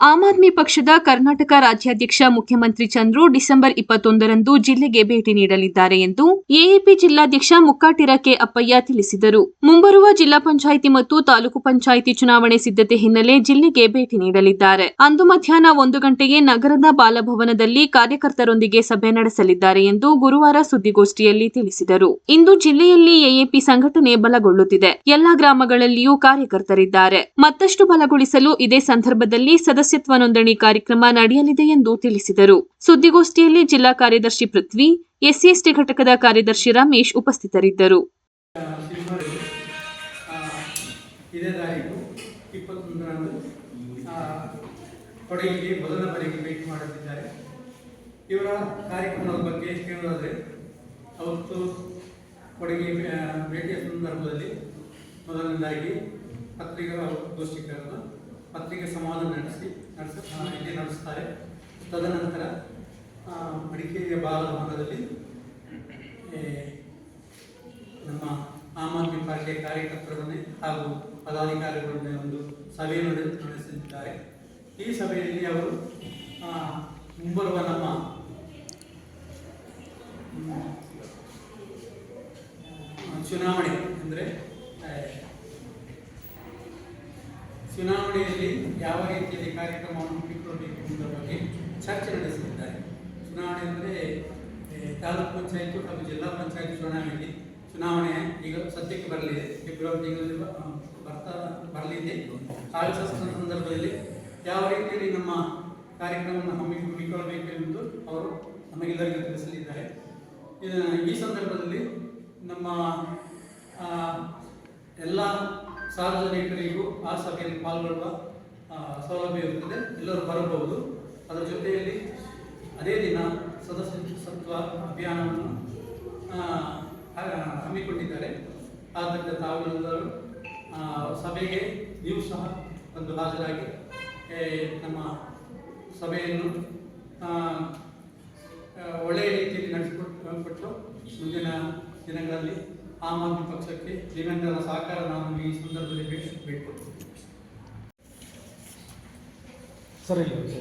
ಆಮ್ ಆದ್ಮಿ ಪಕ್ಷದ ಕರ್ನಾಟಕ ರಾಜ್ಯಾಧ್ಯಕ್ಷ ಮುಖ್ಯಮಂತ್ರಿ ಚಂದ್ರು ಡಿಸೆಂಬರ್ ಇಪ್ಪತ್ತೊಂದರಂದು ಜಿಲ್ಲೆಗೆ ಭೇಟಿ ನೀಡಲಿದ್ದಾರೆ ಎಂದು ಎಎಪಿ ಜಿಲ್ಲಾಧ್ಯಕ್ಷ ಮುಕ್ಕಾಟಿರ ಕೆ ಅಪ್ಪಯ್ಯ ತಿಳಿಸಿದರು. ಮುಂಬರುವ ಜಿಲ್ಲಾ ಪಂಚಾಯಿತಿ ಮತ್ತು ತಾಲೂಕು ಪಂಚಾಯಿತಿ ಚುನಾವಣೆ ಸಿದ್ಧತೆ ಹಿನ್ನೆಲೆ ಜಿಲ್ಲೆಗೆ ಭೇಟಿ ನೀಡಲಿದ್ದಾರೆ. ಅಂದು ಮಧ್ಯಾಹ್ನ ಒಂದು ಗಂಟೆಗೆ ನಗರದ ಬಾಲಭವನದಲ್ಲಿ ಕಾರ್ಯಕರ್ತರೊಂದಿಗೆ ಸಭೆ ನಡೆಸಲಿದ್ದಾರೆ ಎಂದು ಗುರುವಾರ ಸುದ್ದಿಗೋಷ್ಠಿಯಲ್ಲಿ ತಿಳಿಸಿದರು. ಇಂದು ಜಿಲ್ಲೆಯಲ್ಲಿ ಎಎಪಿ ಸಂಘಟನೆ ಬಲಗೊಳ್ಳುತ್ತಿದೆ. ಎಲ್ಲಾ ಗ್ರಾಮಗಳಲ್ಲಿಯೂ ಕಾರ್ಯಕರ್ತರಿದ್ದಾರೆ. ಮತ್ತಷ್ಟು ಬಲಗೊಳಿಸಲು ಇದೇ ಸಂದರ್ಭದಲ್ಲಿ ಸದಸ್ಯತ್ವ ನೋಂದಣಿ ಕಾರ್ಯಕ್ರಮ ನಡೆಯಲಿದೆ ಎಂದು ತಿಳಿಸಿದರು. ಸುದ್ದಿಗೋಷ್ಠಿಯಲ್ಲಿ ಜಿಲ್ಲಾ ಕಾರ್ಯದರ್ಶಿ ಪೃಥ್ವಿ, ಎಸ್ಸಿಎಸ್ಟಿ ಘಟಕದ ಕಾರ್ಯದರ್ಶಿ ರಮೇಶ್ ಉಪಸ್ಥಿತರಿದ್ದರು. ಮೊದಲ ಬಾರಿಗೆ ಇವರ ಕಾರ್ಯಕ್ರಮದ ಬಗ್ಗೆ ಹೇಳೋದಾದರೆ, ಅವತ್ತು ಕೊಡಗಿ ಭೇಟಿಯ ಸಂದರ್ಭದಲ್ಲಿ ಮೊದಲನೇದಾಗಿ ಪತ್ರಿಕಾಗೋಷ್ಠಿ ಕರೆದು ಪತ್ರಿಕೆ ಸಂವಾದ ನಡೆಸಿ, ನಡೆಸ ಇಲ್ಲಿ ನಡೆಸ್ತಾರೆ. ತದನಂತರ ಮಡಿಕೇರಿಯ ಬಾಲ ಭಾಗದಲ್ಲಿ ನಮ್ಮ ಆಮ್ ಆದ್ಮಿ ಪಾರ್ಟಿಯ ಕಾರ್ಯಕರ್ತರನ್ನೇ ಹಾಗೂ ಪದಾಧಿಕಾರಿಗಳನ್ನೇ ಒಂದು ಸಭೆಯನ್ನು ನಡೆ- ನಡೆಸಿದ್ದಾರೆ. ಈ ಸಭೆಯಲ್ಲಿ ಅವರು ಮುಂಬರುವ ನಮ್ಮ ಚುನಾವಣೆ ಅಂದರೆ ಚುನಾವಣೆಯಲ್ಲಿ ಯಾವ ರೀತಿಯಲ್ಲಿ ಕಾರ್ಯಕ್ರಮವನ್ನು ಹಮ್ಮಿಕೊಳ್ಳಬೇಕು ಎಂಬುದರ ಬಗ್ಗೆ ಚರ್ಚೆ ನಡೆಸಲಿದ್ದಾರೆ ಚುನಾವಣೆ ಅಂದರೆ ತಾಲೂಕು ಪಂಚಾಯತ್ ಹಾಗೂ ಜಿಲ್ಲಾ ಪಂಚಾಯತ್ ಚುನಾವಣೆಯಲ್ಲಿ ಚುನಾವಣೆ ಈಗ ಸದ್ಯಕ್ಕೆ ಬರಲಿದೆ. ಫೆಬ್ರವರಿ ತಿಂಗಳಲ್ಲಿ ಬರ್ತಾ, ಬರಲಿದೆ. ಆ ಸಂದರ್ಭದಲ್ಲಿ ಯಾವ ರೀತಿಯಲ್ಲಿ ನಮ್ಮ ಕಾರ್ಯಕ್ರಮವನ್ನು ಹಮ್ಮಿ ಹಮ್ಮಿಕೊಳ್ಳಬೇಕು ಎಂದು ಅವರು ನಮಗೆಲ್ಲರಿಗೂ ತಿಳಿಸಲಿದ್ದಾರೆ. ಈ ಸಂದರ್ಭದಲ್ಲಿ ನಮ್ಮ ಎಲ್ಲ ಸಾರ್ವಜನಿಕರಿಗೂ ಆ ಸಭೆಯಲ್ಲಿ ಪಾಲ್ಗೊಳ್ಳುವ ಸೌಲಭ್ಯ ಇರುತ್ತದೆ. ಎಲ್ಲರೂ ಬರಬಹುದು. ಅದರ ಜೊತೆಯಲ್ಲಿ ಅದೇ ದಿನ ಸದಸ್ಯತ್ವ ಅಭಿಯಾನವನ್ನು ಆ, ಆ, ಹಮ್ಮಿಕೊಂಡಿದ್ದಾರೆ. ಆದ್ದರಿಂದ ತಾವೆಲ್ಲರೂ ಸಭೆಗೆ ನೀವು ಸಹ ಒಂದು ಹಾಜರಾಗಿ ನಮ್ಮ ಸಭೆಯನ್ನು ಒಳ್ಳೆಯ ರೀತಿಯಲ್ಲಿ ನಡೆಸಿಕೊಟ್ಟು ಕೊಟ್ಟು ಮುಂದಿನ ದಿನಗಳಲ್ಲಿ ಆಮ್ ಆದ್ಮಿ ಪಕ್ಷಕ್ಕೆ ನಿರಂತರ ಸಹಕಾರ ನಾನು ಈ ಸಂದರ್ಭದಲ್ಲಿ ಬೇಡಿ ಸರಿ ಸರ್